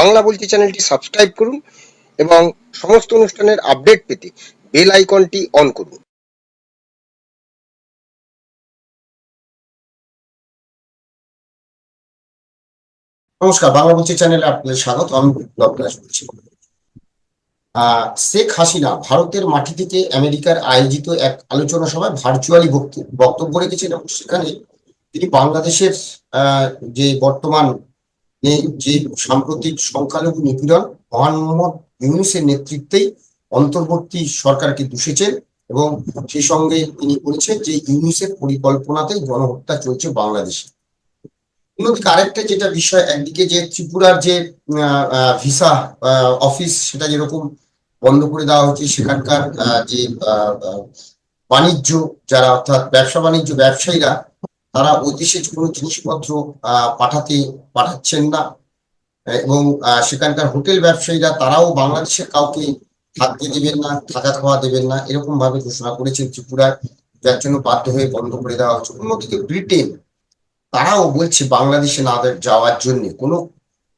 বাংলা বলছি চ্যানেলটি সাবস্ক্রাইব করুন এবং সমস্ত অনুষ্ঠানের আপডেট পেতে বেল আইকনটি অন করুন। নমস্কার, বাংলা বলছি চ্যানেলে আপনাদের স্বাগত। আমি বিপ্লব বলছি। শেখ হাসিনা ভারতের মাটি থেকে আমেরিকার আয়োজিত এক আলোচনা সভায় ভার্চুয়ালি বক্তব্য রেখেছেন এবং সেখানে তিনি বাংলাদেশের যে বর্তমান যে সাম্প্রতিক সংখ্যালঘু নিপীড়ন মহান মোহাম্মদ ইউনুসের নেতৃত্বেই অন্তর্বর্তী সরকারকে দূষেছেন এবং সেই সঙ্গে তিনি বলেছেন যে ইউনুসের পরিকল্পনাতেই গণহত্যা চলছে বাংলাদেশে। আরেকটা যেটা বিষয়, একদিকে যে ত্রিপুরার যে ভিসা অফিস সেটা যেরকম বন্ধ করে দেওয়া হচ্ছে, সেখানকার যে বাণিজ্য যারা অর্থাৎ ব্যবসা বাণিজ্য ব্যবসায়ীরা তারা দেশে কোনো জিনিসপত্র পাঠাতে পাঠাচ্ছেন না। এবং সেখানকার হোটেল ব্যবসায়ীরা তারাও বাংলাদেশের কাউকে থাকতে দেবেন না, থাকা খাওয়া দেবেন না এরকম ভাবে ঘোষণা করেছেন ত্রিপুরায়। যার জন্য বাধ্য হয়ে বন্ধ করে দেওয়া হচ্ছে। অন্যদিকে ব্রিটেন, তারাও বলছে বাংলাদেশে না যাওয়ার জন্য কোনো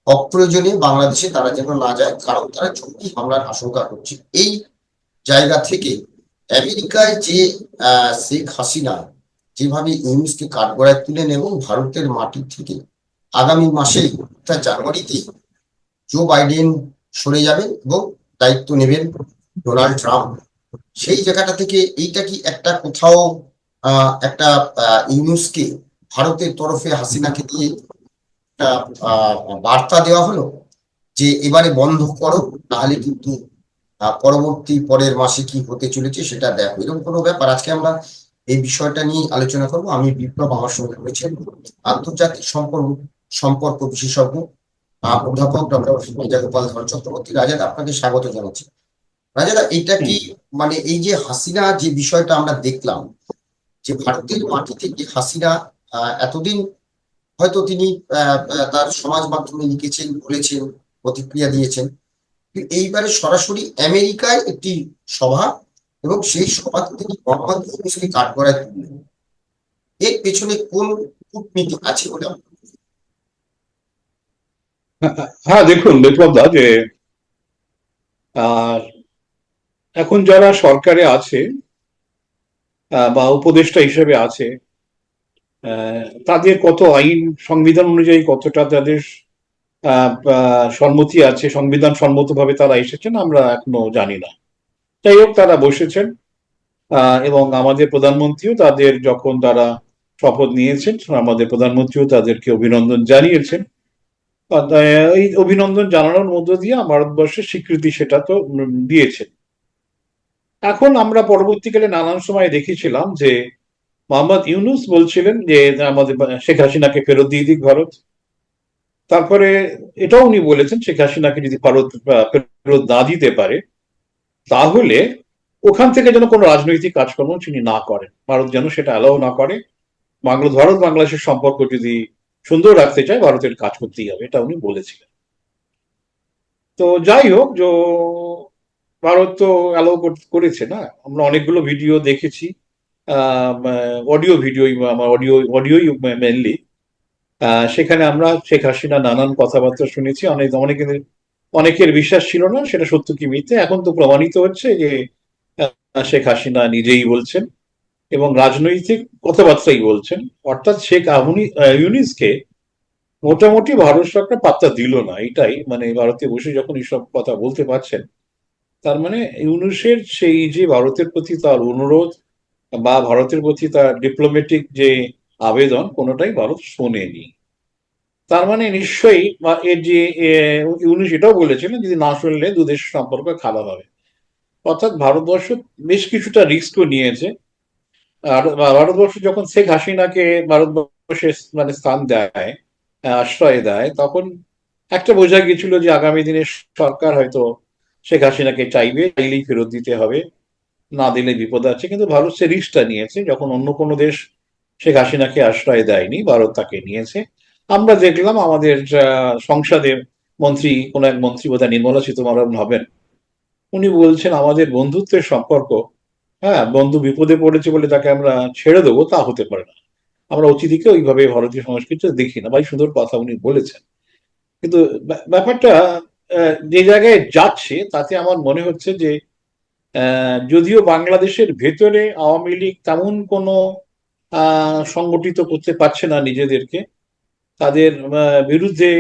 অপ্রয়োজনে বাংলাদেশে তারা যেন না যায়, কারণ তারা জঙ্গি হামলার আশঙ্কা করছে। এই জায়গা থেকে আমেরিকায় যে শেখ হাসিনা যেভাবে ইউনুসকে কাঠগড়ায় তুলেন এবং ভারতের মাটি থেকে আগামী মাসে জানুয়ারিতে জো বাইডেন সরে যাবেন এবং দায়িত্ব নেবেন ডোনাল্ড ট্রাম্প। সেই জায়গাটা থেকে এইটা কি একটা কোথাও একটা ইউনুসকে ভারতের তরফে হাসিনাকে দিয়ে একটা বার্তা দেওয়া হলো যে এবারে বন্ধ করো, তাহলে কিন্তু পরবর্তী পরের মাসে কি হতে চলেছে সেটা দেখো। এরকম কোনো ব্যাপার। আজকে আমরা এই বিষয়টা নিয়ে আলোচনা করব। আমি বিপ্লব আমার সঙ্গে রয়েছেন আন্তর্জাতিক সম্পর্ক সম্পর্ক বিশেষজ্ঞ অধ্যাপক ডক্টর গোপাল ধর চক্রবর্তী। রাজা আপনাকে স্বাগত জানাচ্ছি। রাজাদা এটা কি মানে এই যে হাসিনা যে বিষয়টা আমরা দেখলাম যে ভারতের মাটি থেকে হাসিনা আহ, এতদিন হয়তো তিনি তার সমাজ মাধ্যমে লিখেছেন বলেছেন প্রতিক্রিয়া দিয়েছেন। এইবারে সরাসরি আমেরিকায় একটি সভা এবং সেই সভাতে তিনি গণমাধ্যম হিসেবে কাঠগড়ায় তুললেন এর পেছনে কোন কূটনীতি আছে বলে হয়? দেখুন বিপ্লব দা যে আহ, এখন যারা সরকারে আছে বা উপদেষ্টা হিসেবে আছে তাদের কত আইন সংবিধান অনুযায়ী কতটা তাদের সম্মতি আছে সংবিধান সম্মতভাবে তারা এসেছেন আমরা এখনও জানি না যাই হোক তারা বসেছেন এবং আমাদের প্রধানমন্ত্রীও তাদের যখন তারা শপথ নিয়েছেন আমাদের প্রধানমন্ত্রীও তাদেরকে অভিনন্দন জানিয়েছেন। এই অভিনন্দন জানানোর মধ্য দিয়ে ভারতবর্ষের স্বীকৃতি সেটা তো উম, দিয়েছে এখন আমরা পরবর্তীকালে নানান সময় দেখেছিলাম যে মোহাম্মদ ইউনুস বলছিলেন যে আমাদের শেখ হাসিনাকে ফেরত দিয়ে দিক ভারত। তারপরে এটাও উনি বলেছেন শেখ হাসিনাকে যদি ভারত ফেরত না দিতে পারে তাহলে ওখান থেকে যেন কোনো রাজনৈতিক কাজকর্ম তিনি না করেন। ভারত যেন সেটা অ্যালাউ না করে। বাংলা, ভারত বাংলাদেশের সম্পর্ক যদি সুন্দর রাখতে চায়, ভারতের কাজ করতেই হবে, এটা উনি বলেছিলেন। তো যাই হোক, যে, ভারত তো অ্যালাউ করেছে না? আমরা অনেকগুলো ভিডিও দেখেছি। অডিও ভিডিও আমার অডিও অডিওই মেনলি সেখানে আমরা শেখ হাসিনা নানান কথাবার্তা শুনেছি। অনেক অনেকের অনেকের বিশ্বাস ছিল না সেটা সত্য কি মিথ্যে? এখন তো প্রমাণিত হচ্ছে যে শেখ হাসিনা নিজেই বলছেন এবং রাজনৈতিক কথাবার্তাই বলছেন। অর্থাৎ শেখ আহমনি আহ, ইউনিসকে মোটামুটি ভারত সরকার পাত্তা দিল না এটাই। মানে ভারতে বসে যখন এইসব কথা বলতে পারছেন তার মানে ইউনুসের সেই যে ভারতের প্রতি তার অনুরোধ বা ভারতের প্রতি তার ডিপ্লোম্যাটিক যে আবেদন কোনোটাই ভারত শোনেনি। তার মানে নিশ্চয়ই বা এর যে আহ, ইউনুস এটাও বলেছিলেন যদি না শুনলে দু দেশের সম্পর্ক খারাপ হবে। অর্থাৎ ভারতবর্ষ বেশ কিছুটা রিস্কও নিয়েছে। আর ভারতবর্ষ যখন শেখ হাসিনাকে ভারতবর্ষে মানে স্থান দেয় আশ্রয় দেয় তখন একটা বোঝা গেছিল যে আগামী দিনে সরকার হয়তো শেখ হাসিনাকে চাইবে চাইলেই ফেরত দিতে হবে না দিলে বিপদ আছে। কিন্তু ভারত সে রিস্কটা নিয়েছে। যখন অন্য কোনো দেশ শেখ হাসিনাকে আশ্রয় দেয়নি ভারত তাকে নিয়েছে। আমরা দেখলাম আমাদের সংসদের মন্ত্রী, কোন এক মন্ত্রী বোধহয় নির্মলা সীতারামন হবেন উনি বলছেন, আমাদের বন্ধুত্বের সম্পর্ক হ্যাঁ বন্ধু বিপদে পড়েছে বলে তাকে আমরা ছেড়ে দেবো, তা হতে পারে না। আমরা অতিথিকে ওইভাবে ভারতীয় সংস্কৃতিতে দেখি না। ভাই, সুন্দর কথা উনি বলেছেন। কিন্তু ব্যা- ব্যাপারটা যে জায়গায় যাচ্ছে, তাতে আমার মনে হচ্ছে যে যদিও বাংলাদেশের ভেতরে আওয়ামী লীগ তেমন কোনো সংগঠিত করতে পারছে না নিজেদেরকে তাদের বিরুদ্ধে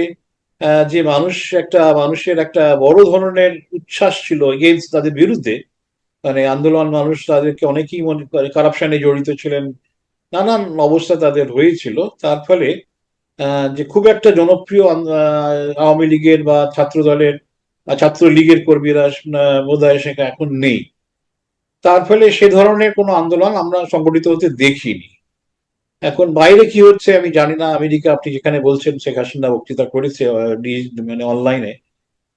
যে মানুষ একটা মানুষের একটা বড় ধরনের উচ্ছ্বাস ছিল এগেনস্ট তাদের বিরুদ্ধে মানে আন্দোলন মানুষ তাদেরকে অনেকেই মনে করে কারাপশনে জড়িত ছিলেন নানান অবস্থা তাদের হয়েছিল। তার ফলে যে খুব একটা জনপ্রিয় আওয়ামী লীগের বা ছাত্র দলের বা ছাত্র লীগের কর্মীরা আহ, বোধহয় সেখানে এখন নেই। তার ফলে সে ধরনের কোনো আন্দোলন আমরা সংগঠিত হতে দেখিনি। এখন বাইরে কি হচ্ছে আমি জানি না। আমেরিকা, আপনি যেখানে বলছেন, শেখ হাসিনা বক্তৃতা করেছে মানে অনলাইনে।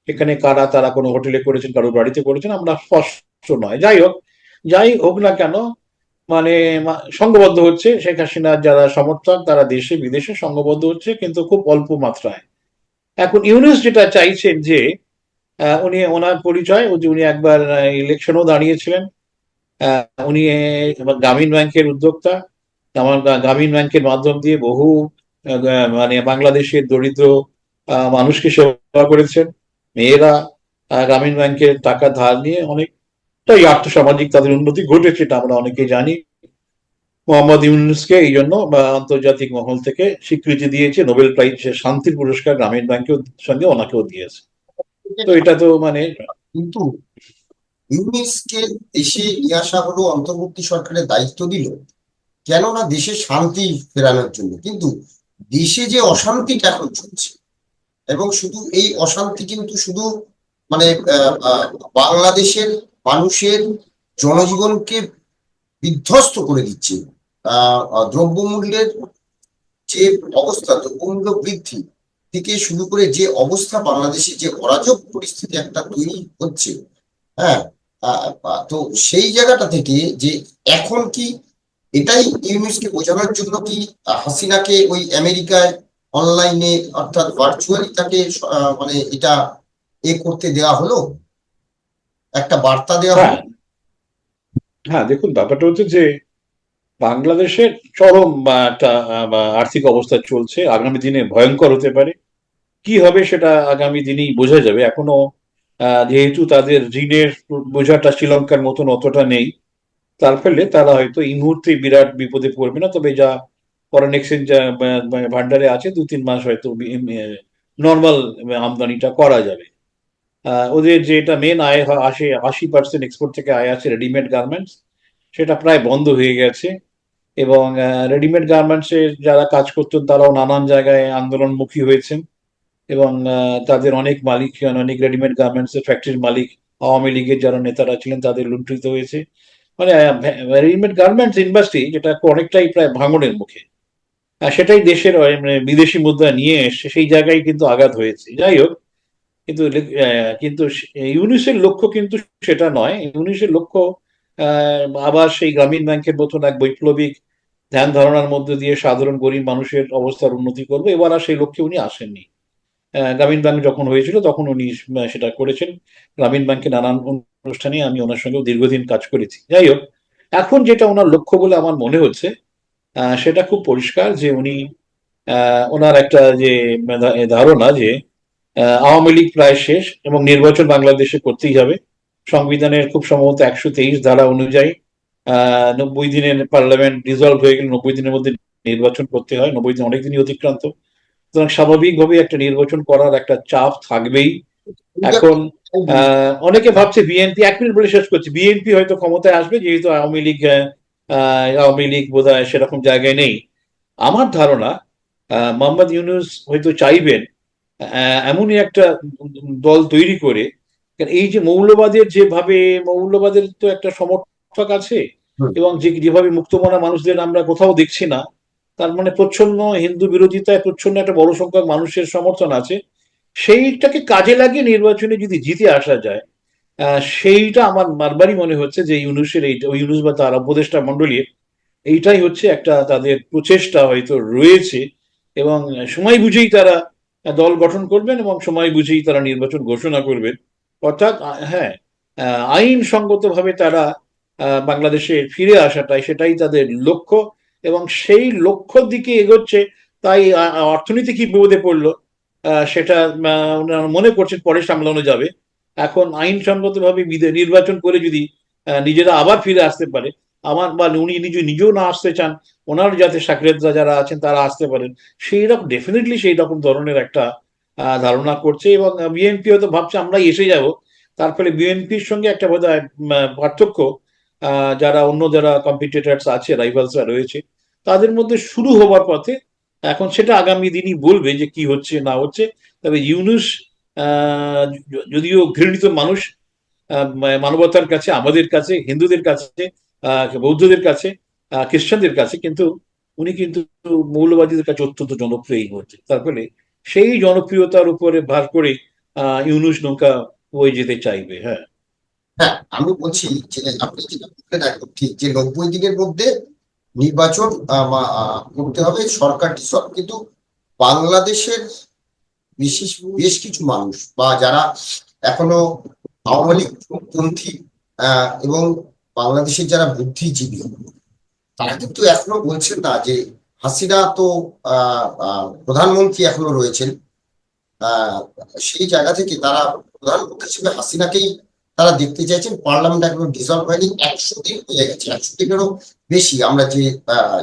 সেখানে কারা তারা কোনো হোটেলে করেছেন কারও বাড়িতে করেছেন, আমরা স্পষ্ট নয়। যাই হোক যাই হোক না কেন মানে সংঘবদ্ধ হচ্ছে শেখ হাসিনার যারা সমর্থক, তারা দেশে, বিদেশে সংঘবদ্ধ হচ্ছে, কিন্তু খুব অল্প মাত্রায়। এখন ইউনুস যেটা চাইছেন যে উনি ওনার পরিচয় যে উনি একবার ইলেকশনও দাঁড়িয়েছিলেন উনি গ্রামীণ ব্যাংকের উদ্যোক্তা আমার গ্রামীণ ব্যাংকের মাধ্যম দিয়ে বহু মানে বাংলাদেশের দরিদ্র মানুষকে সেবা করেছেন। মেয়েরা গ্রামীণ ব্যাংকের টাকা ধার নিয়ে অনেকটাই আর্থসামাজিক তাদের উন্নতি ঘটেছে এটা আমরা অনেকেই জানি। মোহাম্মদ ইউনুসকে এই জন্য আন্তর্জাতিক মহল থেকে স্বীকৃতি দিয়েছে, নোবেল প্রাইজ শান্তির পুরস্কার গ্রামীণ ব্যাংকের সঙ্গে ওনাকেও দিয়েছে। তো এটা তো মানে কিন্তু ইউনিসকে এসে নিয়ে আসা হলো অন্তর্বর্তী সরকারের দায়িত্ব দিল। কেননা দেশে শান্তি ফেরানোর জন্য। কিন্তু দেশে যে অশান্তিটা এখন চলছে, এবং শুধু এই অশান্তি কিন্তু শুধু মানে বাংলাদেশের মানুষের জনজীবনকে বিধ্বস্ত করে দিচ্ছে। দ্রব্যমূল্যের যে অবস্থা, দ্রব্যমূল্য বৃদ্ধি থেকে শুরু করে যে অবস্থা বাংলাদেশে যে অরাজক পরিস্থিতি একটা তৈরি হচ্ছে হ্যাঁ? তো সেই জায়গাটা থেকে যে এখন কি এটাই ইউনুসকে বোঝানোর জন্য কি হাসিনাকে ওই আমেরিকায় অনলাইনে অর্থাৎ ভার্চুয়ালি তাকে মানে এটা এ করতে দেওয়া হলো? একটা বার্তা দেওয়া হলো? হ্যাঁ। হ্যাঁ দেখুন, ব্যাপারটা হচ্ছে যে বাংলাদেশের চরম একটা আর্থিক অবস্থা চলছে, আগামী দিনে ভয়ঙ্কর হতে পারে। কি হবে সেটা আগামী দিনেই বোঝা যাবে। এখনও যেহেতু তাদের ঋণের বোঝাটা শ্রীলঙ্কার মতন অতটা নেই। তার ফলে তারা হয়তো এই মুহূর্তে বিরাট বিপদে পড়বে না, তবে যা ফরেন এক্সচেঞ্জ ভান্ডারে আছে, দু তিন মাস হয়তো নর্মাল আমদানিটা করা যাবে। ওদের যেটা মেন আয় আসে আশি পার্সেন্ট এক্সপোর্ট থেকে আয় আছে রেডিমেড গার্মেন্টস সেটা প্রায় বন্ধ হয়ে গেছে। এবং রেডিমেড গার্মেন্টসের যারা কাজ করতেন, তারাও নানান জায়গায় আন্দোলনমুখী হয়েছেন। এবং তাদের অনেক মালিক, অনেক রেডিমেড গার্মেন্টসের ফ্যাক্টরির মালিক, আওয়ামী লীগের যারা নেতারা ছিলেন, তাদের লুণ্ঠিত হয়েছে। মানে রেডিমেড গার্মেন্টস ইন্ডাস্ট্রি যেটা অনেকটাই প্রায় ভাঙনের মুখে। আর সেটাই দেশের মানে বিদেশি মুদ্রা নিয়ে এসছে, সেই জায়গায় কিন্তু আঘাত হয়েছে। যাই হোক, কিন্তু কিন্তু ইউনিসের লক্ষ্য কিন্তু সেটা নয়। ইউনিসের লক্ষ্য আবার সেই গ্রামীণ ব্যাংকের মতন এক বৈপ্লবিক ধ্যান ধারণার মধ্যে দিয়ে সাধারণ গরিব মানুষের অবস্থার উন্নতি করবে। এবার আর সেই লক্ষ্যে উনি আসেননি। গ্রামীণ ব্যাংক যখন হয়েছিল, তখন উনি সেটা করেছেন। গ্রামীণ ব্যাংকে নানান অনুষ্ঠানে আমি ওনার সঙ্গেও দীর্ঘদিন কাজ করেছি। যাই হোক, এখন যেটা ওনার লক্ষ্য বলে আমার মনে হচ্ছে সেটা খুব পরিষ্কার যে উনি ওনার একটা যে ধারণা যে আওয়ামী লীগ প্রায় শেষ এবং নির্বাচন বাংলাদেশে করতেই হবে। সংবিধানের খুব সম্ভবত একশো তেইশ ধারা অনুযায়ী নব্বই দিনের পার্লামেন্ট ডিসলভ হয়ে গেলে নব্বই দিনের মধ্যে নির্বাচন করতে হয়। নব্বই দিন অনেক দিনই অতিক্রান্ত। সুতরাং স্বাভাবিকভাবে একটা নির্বাচন করার একটা চাপ থাকবেই। এখন অনেকে ভাবছে বিএনপি এক মিনিট বলে শেষ করছি বিএনপি হয়তো ক্ষমতায় আসবে যেহেতু আওয়ামী লীগ আওয়ামী লীগ বোধ হয় সেরকম জায়গায় নেই। আমার ধারণা মোহাম্মদ ইউনুস হয়তো চাইবেন আহ, এমনই একটা দল তৈরি করে। এই যে মৌলবাদের যেভাবে মৌলবাদের তো একটা সমর্থক আছে এবং যে যেভাবে মুক্তমনা মানুষদের আমরা কোথাও দেখছি না তার মানে প্রচ্ছন্ন হিন্দু বিরোধিতায় প্রচ্ছন্ন একটা বড় সংখ্যক মানুষের সমর্থন আছে। সেইটাকে কাজে লাগিয়ে নির্বাচনে যদি জিতে আসা যায় সেইটা আমার বারবারই মনে হচ্ছে যে ইউনুসের এই ইউনুস বা তার উপদেষ্টা মন্ডলীর এইটাই হচ্ছে একটা তাদের প্রচেষ্টা হয়তো রয়েছে এবং সময় বুঝেই তারা দল গঠন করবেন এবং সময় বুঝেই তারা নির্বাচন ঘোষণা করবেন। অর্থাৎ হ্যাঁ আইনসঙ্গতভাবে তারা বাংলাদেশে ফিরে আসাটাই সেটাই তাদের লক্ষ্য। এবং সেই লক্ষ্যর দিকে এগোচ্ছে, তাই অর্থনীতি কি বিপদে পড়ল সেটা মনে করছেন পরে সামলানো যাবে। এখন আইনসঙ্গতভাবে নির্বাচন করে যদি নিজেরা আবার ফিরে আসতে পারে, আমার বা উনি নিজে, নিজেও না আসতে চান, ওনার যাতে সাকরেদরা যারা আছেন তারা আসতে পারেন, সেই রকম ডেফিনেটলি সেই রকম ধরনের একটা ধারণা করছে এবং বিএনপি হয়তো ভাবছে আমরা এসে যাব, তার ফলে বিএনপির সঙ্গে একটা বোধহয় পার্থক্য যারা অন্য যারা কম্পিটিটার্স আছে রাইভালসরা রয়েছে তাদের মধ্যে শুরু হবার পথে এখন সেটা আগামী দিনই বলবে যে কি হচ্ছে, না হচ্ছে। তবে ইউনুস যদিও ঘৃণিত মানুষ মানবতার কাছে, আমাদের কাছে, হিন্দুদের কাছে বৌদ্ধদের কাছে খ্রিস্টানদের কাছে কিন্তু উনি কিন্তু মৌলবাদীদের কাছে অত্যন্ত জনপ্রিয় হচ্ছে তার ফলে সেই জনপ্রিয়তার উপরে ভার করে ইউনুস নৌকা বয়ে যেতে চাইবে হ্যাঁ। হ্যাঁ আমি বলছি যে আপনি ঠিক যে নব্বই দিনের মধ্যে নির্বাচন করতে হবে। সরকারটি সব কিন্তু বাংলাদেশের বিশেষ বেশ কিছু মানুষ বা যারা এখনও আওয়ামী লীগ পন্থী আহ, এবং বাংলাদেশের যারা বুদ্ধিজীবী তারা কিন্তু এখনও বলছেন না যে হাসিনা তো প্রধানমন্ত্রী এখনও রয়েছেন। সেই জায়গা থেকে তারা প্রধানমন্ত্রী হিসেবে হাসিনাকেই তারা দেখতে চাইছেন পার্লামেন্ট এখনও ডিসলভ হয়নি, একশো দিন হয়ে গেছে, একশো দিনেরও বেশি। আমরা যে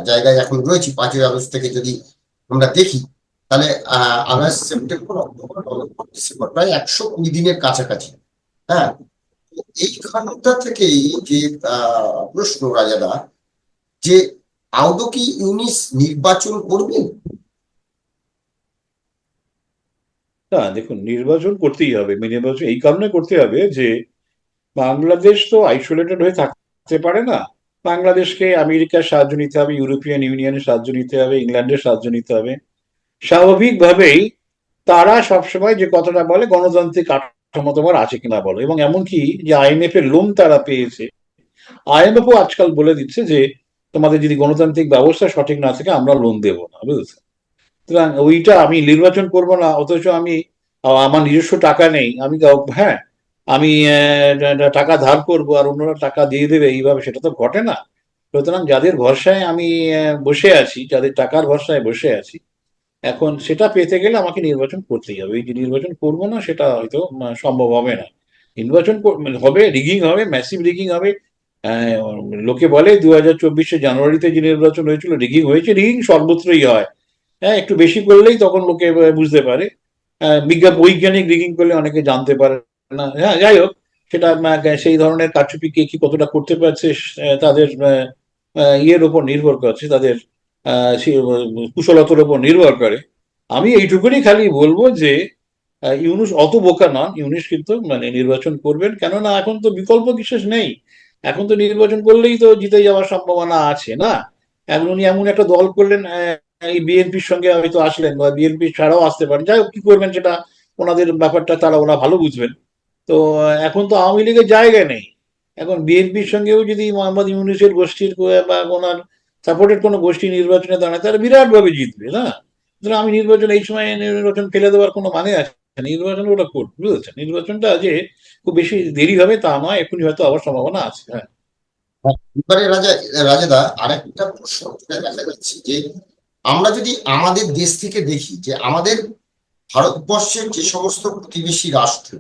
জায়গায় এখন রয়েছি, পাঁচই আগস্ট থেকে যদি আমরা দেখি, তাহলে আগস্ট সেপ্টেম্বর, অক্টোবর ডিসেম্বর প্রায় একশো কুড়ি দিনের কাছাকাছি। হ্যাঁ এইখানটা থেকেই যে প্রশ্ন রাজাদা, যে আদৌ কি ইউনিস নির্বাচন করবেন না, দেখুন, নির্বাচন করতেই হবে। নির্বাচন এই কারণে করতে হবে যে বাংলাদেশ তো আইসোলেটেড হয়ে থাকতে পারে না। বাংলাদেশকে আমেরিকার সাহায্য নিতে হবে, ইউরোপিয়ান ইউনিয়নের সাহায্য নিতে হবে, ইংল্যান্ডের সাহায্য নিতে হবে। স্বাভাবিকভাবেই তারা সবসময় যে কথাটা বলে, গণতান্ত্রিক কাঠামো তোমার আছে কিনা বলো। এবং এমনকি যে আইএমএফ এর লোন তারা পেয়েছে আইএমএফ ও আজকাল বলে দিচ্ছে যে, তোমাদের যদি গণতান্ত্রিক ব্যবস্থা সঠিক না থাকে, আমরা লোন দেবো না, বুঝেছ? সুতরাং ওইটা আমি নির্বাচন করব না, অথচ আমি, আমার নিজস্ব টাকা নেই, আমি হ্যাঁ আমি টাকা ধার করব আর অন্যরা টাকা দিয়ে দেবে, এইভাবে সেটা তো ঘটে না। সুতরাং যাদের ভরসায় আমি বসে আছি, যাদের টাকার ভরসায় বসে আছি, এখন সেটা পেতে গেলে আমাকে নির্বাচন করতেই হবে। এই যে নির্বাচন করব না, সেটা হয়তো সম্ভব হবে না। নির্বাচন মানে হবে রিগিং হবে ম্যাসিভ রিগিং হবে। লোকে বলে দু হাজার চব্বিশে জানুয়ারিতে যে নির্বাচন হয়েছিল রিগিং হয়েছে রিগিং সর্বত্রই হয়। হ্যাঁ একটু বেশি করলেই তখন লোকে বুঝতে পারে। বিজ্ঞান, বৈজ্ঞানিক রিগিং করলে অনেকে জানতে পারে। না হ্যাঁ যাই হোক, সেটা সেই ধরনের কারচুপি কে কি কতটা করতে পারছে তাদের ইয়ের উপর নির্ভর করছে, তাদের কুশলতার উপর নির্ভর করে। আমি এইটুকুনি খালি বলব যে ইউনুস অত বোকা নন, ইউনুস কিন্তু মানে নির্বাচন করবেন, কেননা এখন তো বিকল্প বিশেষ নেই। এখন তো নির্বাচন করলেই তো জিতে যাওয়ার সম্ভাবনা আছে, না? এখন উনি এমন একটা দল করলেন এই বিএনপির সঙ্গে হয়তো আসলেন, বা বিএনপি ছাড়াও আসতে পারেন। যাই হোক, কি করবেন সেটা, ওনাদের ব্যাপারটা তারা ওরা ভালো বুঝবেন। তো এখন তো আওয়ামী লীগের জায়গা নেই। এখন বিএনপির সঙ্গেও যদি মোহাম্মদ ইউনুসের গোষ্ঠীর বা ওনার সাপোর্টেড কোনো গোষ্ঠী নির্বাচনে দাঁড়ায়, তারা বিরাট ভাবে জিতবে, না? সুতরাং আমি নির্বাচন, এই সময় নির্বাচন ফেলে দেওয়ার কোনো মানে আছে নির্বাচন ওটা করবে, বুঝেছেন? নির্বাচনটা যে খুব বেশি দেরি হবে তা নয় এখনই হয়তো আবার সম্ভাবনা আছে হ্যাঁ। এবারে রাজা, রাজাদা, আরেকটা প্রশ্ন যে, আমরা যদি আমাদের দেশ থেকে দেখি যে আমাদের ভারতবর্ষের যে সমস্ত প্রতিবেশী রাষ্ট্র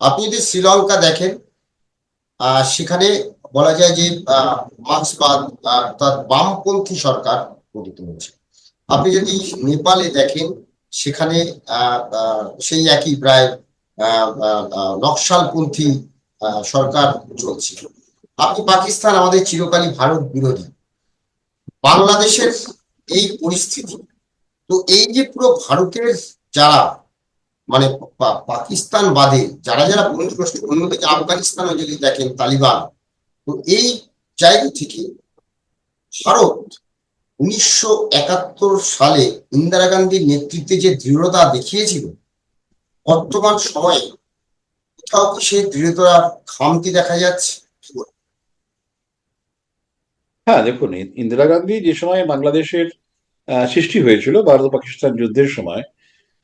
আপনি যদি শ্রীলঙ্কা দেখেন সেখানে বলা যায় যে মার্ক্সবাদ অর্থাৎ বামপন্থী সরকার গঠিত হয়েছে। আপনি যদি নেপালে দেখেন, সেখানে সেই একই প্রায় নকশালপন্থী সরকার চলছে। আপনি পাকিস্তান, আমাদের চিরকালই ভারত বিরোধী। বাংলাদেশের এই পরিস্থিতি, তো এই যে পুরো ভারতের যারা মানে পাকিস্তান বাদে যারা যারা অন্যদিকে আফগানিস্তানও যদি দেখেন, তালিবান, তো এই জায়গা থেকে ভারত উনিশশো একাত্তর সালে ইন্দিরা গান্ধীর নেতৃত্বে যে দৃঢ়তা দেখিয়েছিল, বর্তমান সময়ে কোথাও কি সেই দৃঢ়তার খামতি দেখা যাচ্ছে? হ্যাঁ দেখুন, ইন্দিরা গান্ধী যে সময় বাংলাদেশের সৃষ্টি হয়েছিল, ভারত পাকিস্তান যুদ্ধের সময়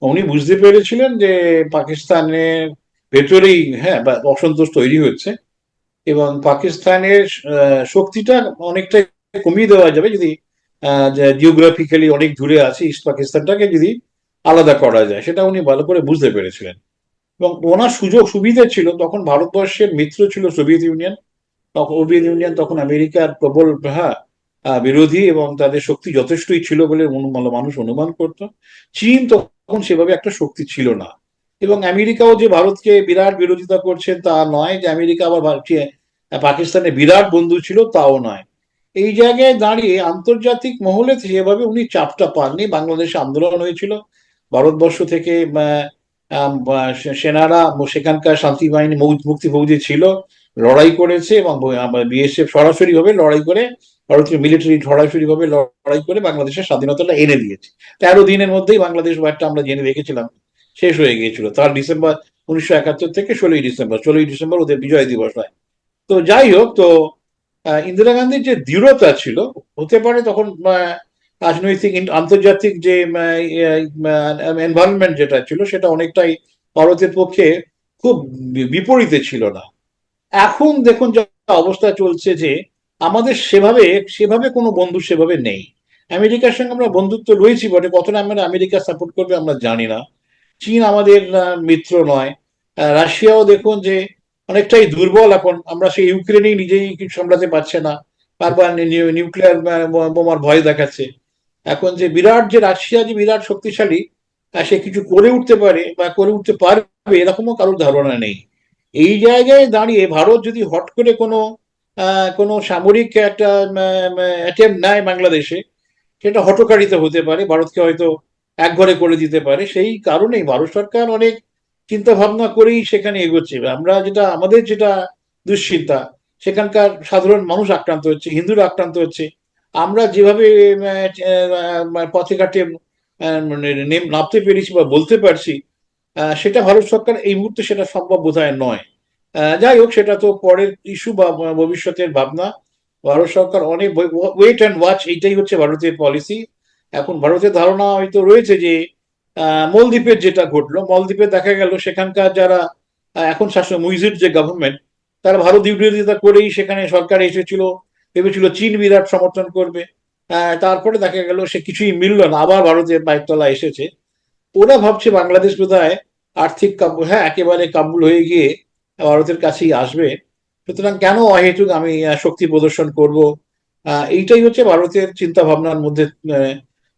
উনি বুঝতে পেরেছিলেন যে পাকিস্তানের ভেতরেই হ্যাঁ বা অসন্তোষ তৈরি হচ্ছে এবং পাকিস্তানের শক্তিটা অনেকটা কমিয়ে দেওয়া যাবে যদি জিওগ্রাফিক্যালি অনেক দূরে আছে ইস্ট পাকিস্তানটাকে যদি আলাদা করা যায়, সেটা উনি ভালো করে বুঝতে পেরেছিলেন। এবং ওনার সুযোগ সুবিধা ছিল, তখন ভারতবর্ষের মিত্র ছিল সোভিয়েত ইউনিয়ন তখন সোভিয়েত ইউনিয়ন তখন আমেরিকার প্রবল হ্যাঁ বিরোধী এবং তাদের শক্তি যথেষ্টই ছিল বলে মানুষ অনুমান করত। চীন তখন সেভাবে একটা শক্তি ছিল না। এবং আমেরিকাও যে ভারতকে বিরাট বিরোধিতা করছে তা নয় যে আমেরিকা আবার ভারতীয় পাকিস্তানের বিরাট বন্ধু ছিল তাও নয়। এই জায়গায় দাঁড়িয়ে আন্তর্জাতিক মহলে সেভাবে উনি চাপটা পাননি। বাংলাদেশে আন্দোলন হয়েছিল। ভারতবর্ষ থেকে সেনারা সেখানকার শান্তি বাহিনী মুক্তি ফৌজি ছিল, লড়াই করেছে এবং বিএসএফ সরাসরি ভাবে লড়াই করে ভারতীয় মিলিটারি সরাসরি ভাবে লড়াই করে বাংলাদেশের স্বাধীনতাটা এনে দিয়েছে। তেরো দিনের মধ্যেই বাংলাদেশ একটা আমরা জেনে রেখেছিলাম, শেষ হয়ে গিয়েছিল। তার ডিসেম্বর উনিশশো একাত্তর থেকে ষোলোই ডিসেম্বর ষোলোই ডিসেম্বর ওদের বিজয় দিবস হয়। তো যাই হোক, তো ইন্দিরা গান্ধীর যে দৃঢ়তা ছিল, হতে পারে তখন রাজনৈতিক, আন্তর্জাতিক যে এনভায়রনমেন্ট যেটা ছিল, সেটা অনেকটাই ভারতের পক্ষে খুব বিপরীতে ছিল না। এখন দেখুন যা অবস্থা চলছে যে আমাদের সেভাবে সেভাবে কোনো বন্ধু সেভাবে নেই। আমেরিকার সঙ্গে আমরা বন্ধুত্ব রয়েছি বটে, কতটা আমরা আমেরিকা সাপোর্ট করবে আমরা জানি না। চীন আমাদের মিত্র নয়। রাশিয়াও দেখুন যে অনেকটাই দুর্বল এখন। আমরা সেই ইউক্রেনেই নিজেই কিছু সামলাতে পারছে না। বারবার নিউক্লিয়ার বোমার ভয় দেখাচ্ছে। এখন যে বিরাট, যে রাশিয়া যে বিরাট শক্তিশালী সে কিছু করে উঠতে পারে বা করে উঠতে পারবে, এরকমও কারোর ধারণা নেই। এই জায়গায় দাঁড়িয়ে ভারত যদি হট করে কোনো কোনো সামরিক একটা অ্যাটেম্প নেয় বাংলাদেশে। সেটা হটকারিতা হতে পারে, ভারতকে হয়তো একঘরে করে দিতে পারে। সেই কারণেই ভারত সরকার অনেক চিন্তা ভাবনা করেই সেখানে এগোচ্ছে। আমরা যেটা, আমাদের যেটা দুশ্চিন্তা, সেখানকার সাধারণ মানুষ আক্রান্ত হচ্ছে, হিন্দুরা আক্রান্ত হচ্ছে। আমরা যেভাবে পথে ঘাটে মানে নেম- নামতে পেরেছি বা বলতে পারছি সেটা ভারত সরকার এই মুহূর্তে সেটা সম্ভব বোধহয় নয়। যাই হোক, সেটা তো পরের ইস্যু বা ভবিষ্যতের ভাবনা। ভারত সরকার অনেক ওয়েট অ্যান্ড ওয়াচ এইটাই হচ্ছে ভারতের পলিসি এখন ভারতের ধারণা হয়তো রয়েছে যে মলদ্বীপের যেটা ঘটলো, মলদ্বীপে দেখা গেল সেখানকার যারা এখন শাসক মুইজির যে গভর্নমেন্ট তারা ভারত বিরোধিতা করেই সেখানে সরকার এসেছিল, ভেবেছিল চীন বিরাট সমর্থন করবে। তারপরে দেখা গেল সে কিছুই মিলল না, আবার ভারতের পায়ের তলা এসেছে। ওরা ভাবছে বাংলাদেশ বোধহয় আর্থিক কাবু হ্যাঁ একেবারে কাবুল হয়ে গিয়ে ভারতের কাছেই আসবে। সুতরাং কেন অহেতুক আমি শক্তি প্রদর্শন করব? এইটাই হচ্ছে ভারতের চিন্তা ভাবনার মধ্যে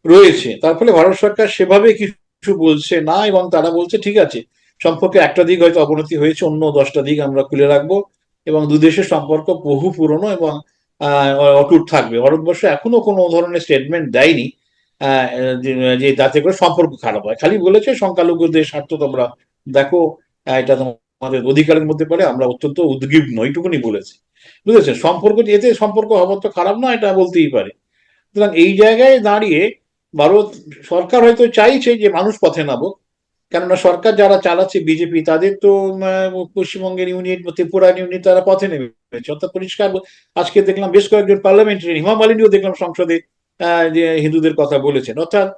রয়েছে। তার ফলে ভারত সরকার সেভাবে কিছু বলছে না এবং তারা বলছে, ঠিক আছে, সম্পর্কে একটা দিক হয়তো অবনতি হয়েছে, অন্য দশটা দিক আমরা খুলে রাখব এবং দু দেশের সম্পর্ক বহু পুরনো এবং অটুট থাকবে। ভারতবর্ষ এখনও কোনো ধরনের স্টেটমেন্ট দেয়নি যে- যাতে করে সম্পর্ক খারাপ হয়। খালি বলেছে, সংখ্যালঘুদের স্বার্থ তোমরা দেখো এটা তোমাদের অধিকারের মধ্যে পড়ে, আমরা অত্যন্ত উদ্বিগ্ন এইটুকুনি বলেছে। বুঝেছেন? সম্পর্ক এতে সম্পর্ক হবার তো খারাপ না এটা বলতেই পারে। সুতরাং এই জায়গায় দাঁড়িয়ে ভারত সরকার হয়তো চাইছে যে মানুষ পথে নামুক, কেননা সরকার যারা চালাচ্ছে বিজেপি, তাদের তো পশ্চিমবঙ্গের ইউনিট বা ত্রিপুরার ইউনিট তারা পথে নেমেছে। অর্থাৎ পরিষ্কার আজকে দেখলাম বেশ কয়েকজন পার্লামেন্টারি হিমা মালিনীও দেখলাম সংসদে হিন্দুদের কথা বলেছেন। অর্থাৎ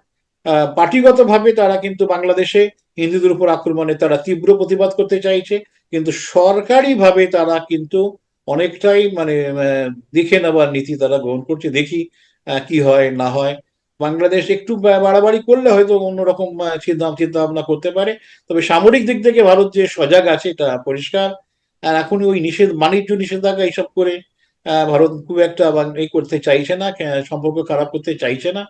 পার্টিগতভাবে তারা কিন্তু বাংলাদেশে হিন্দুদের উপর আক্রমণে তারা তীব্র প্রতিবাদ করতে চাইছে, কিন্তু সরকারিভাবে তারা কিন্তু অনেকটাই মানে দেখে নেবার নীতি তারা গ্রহণ করছে। দেখি কি হয়, না হয়। বাংলাদেশ একটু বাড়াবাড়ি করলে হয়তো অন্যরকম চিন্তা ভাবনা করতে পারে। তবে সামরিক দিক থেকে ভারত যে সজাগ আছে, এটা পরিষ্কার। আর এখন ওই নিষেধ বাণিজ্য নিষেধাজ্ঞা এইসব করে ভারত খুব একটা এই করতে চাইছে না সম্পর্ক খারাপ করতে চাইছে না।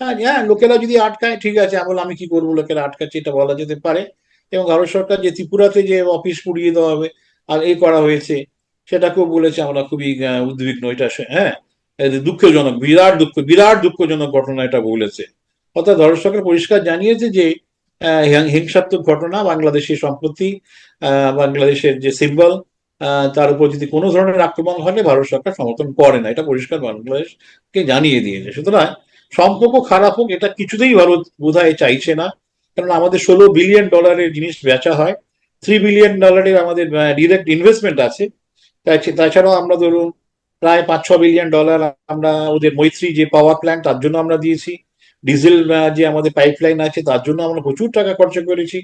হ্যাঁ হ্যাঁ লোকেরা যদি আটকায়, ঠিক আছে, আমি আমি কি করব? লোকেরা আটকাচ্ছে, এটা বলা যেতে পারে। এবং ভারত সরকার যে ত্রিপুরাতে যে অফিস পুড়িয়ে দেওয়া হবে, আর এই করা হয়েছে, সেটাকেও বলেছে আমরা খুবই উদ্বিগ্ন। এটা হ্যাঁ দুঃখজনক, বিরাট দুঃখ, বিরাট দুঃখজনক ঘটনা এটা বলেছে। অর্থাৎ ভারত সরকার পরিষ্কার জানিয়েছে যে হিংসাত্মক ঘটনা, বাংলাদেশের সম্পত্তি বাংলাদেশের যে সিম্বল তার উপর যদি কোনো ধরনের আক্রমণ হলে ভারত সরকার সমর্থন করে না। এটা পরিষ্কার বাংলাদেশকে জানিয়ে দিয়েছে। সুতরাং সম্পর্ক খারাপ হোক, এটা কিছুতেই ভারত বোধহয় চাইছে না। কারণ আমাদের ষোলো বিলিয়ন ডলারের জিনিস বেচা হয়। থ্রি বিলিয়ন ডলারের আমাদের ডিরেক্ট ইনভেস্টমেন্ট আছে। তাছাড়াও আমরা ধরুন প্রায় পাঁচ, ছ বিলিয়ন ডলার আমরা ওদের মৈত্রী যে পাওয়ার প্ল্যান্ট তার জন্য আমরা দিয়েছি। ডিজেল যে আমাদের পাইপ লাইন আছে, তার জন্য আমরা প্রচুর টাকা খরচা করেছি।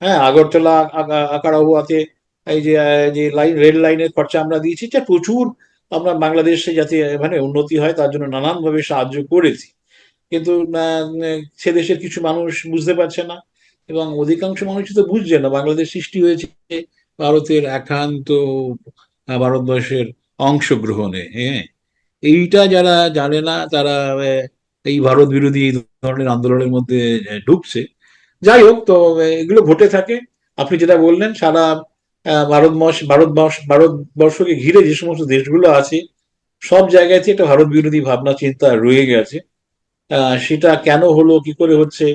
হ্যাঁ আগরতলা, আগা- আকারাহুয়াতে এই যে যে লাইন রেল লাইনের খরচা আমরা দিয়েছি। এটা প্রচুর আমরা বাংলাদেশে যাতে মানে উন্নতি হয়, তার জন্য নানানভাবে সাহায্য করেছি। কিন্তু আহ, সে দেশের কিছু মানুষ বুঝতে পারছে না এবং অধিকাংশ মানুষই তো বুঝছে না। বাংলাদেশ সৃষ্টি হয়েছে ভারতের একান্ত ভারতবর্ষের অংশগ্রহণে হ্যাঁ? এইটা যারা জানে না তারা এই ভারত বিরোধী এই ধরনের আন্দোলনের মধ্যে ঢুকছে। যাই হোক তো এগুলো ঘটে থাকে। আপনি যেটা বললেন সারা ভারতবর্ষ ভারতবর্ষ ভারতবর্ষকে ঘিরে যে সমস্ত দেশগুলো আছে সব জায়গাতে একটা ভারত বিরোধী ভাবনা চিন্তা রয়ে গেছে। সেটা কেন হলো, কি করে হচ্ছে?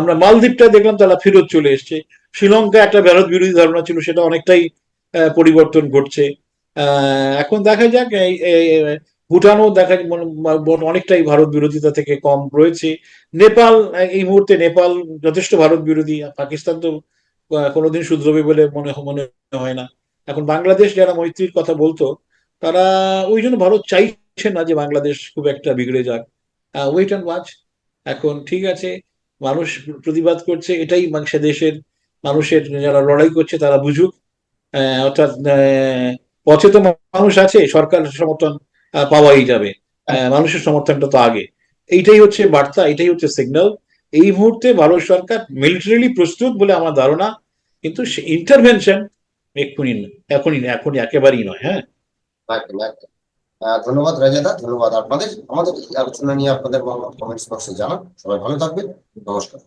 আমরা মালদ্বীপটা দেখলাম, তারা ফেরত চলে এসছে। শ্রীলঙ্কা একটা ভারত বিরোধী ধারণা ছিল, সেটা অনেকটাই পরিবর্তন ঘটছে। এখন দেখা যাক ভুটানও দেখা অনেকটাই ভারত বিরোধিতা থেকে কম রয়েছে। নেপাল এই মুহূর্তে নেপাল যথেষ্ট ভারত বিরোধী পাকিস্তান তো কোনোদিন শুধরবে বলে মনে মনে হয় না। এখন বাংলাদেশ যারা মৈত্রীর কথা বলতো, তারা ওই জন্য ভারত চাইছে না যে বাংলাদেশ খুব একটা বিগড়ে যাক। ওয়েট অ্যান্ড ওয়াচ এখন ঠিক আছে, মানুষ প্রতিবাদ করছে, এটাই সে দেশের, মানুষের যারা লড়াই করছে তারা বুঝুক। অর্থাৎ পথে তো মানুষ আছে, সরকার সমর্থন পাওয়াই যাবে। মানুষের সমর্থনটা তো আগে। এইটাই হচ্ছে বার্তা এটাই হচ্ছে সিগন্যাল এই মুহূর্তে ভারত সরকার মিলিটারিলি প্রস্তুত বলে আমার ধারণা, কিন্তু ইন্টারভেনশন এক্ষুনি, এখনই এখনই একেবারেই নয় হ্যাঁ? ধন্যবাদ রাজাদা, ধন্যবাদ আপনাদের। আমাদের এই আলোচনা নিয়ে আপনাদের কমেন্টস বক্সে জানান। সবাই ভালো থাকবেন। নমস্কার।